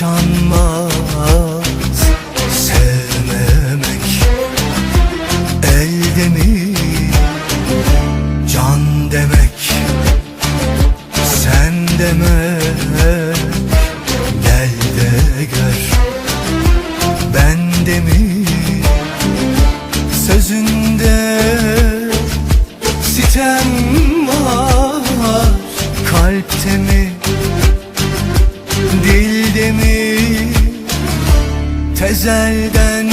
yaşanmaz. Sevmemek elde mi can demek alemi Tezelden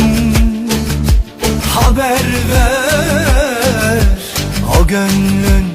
haber ver. O gönlün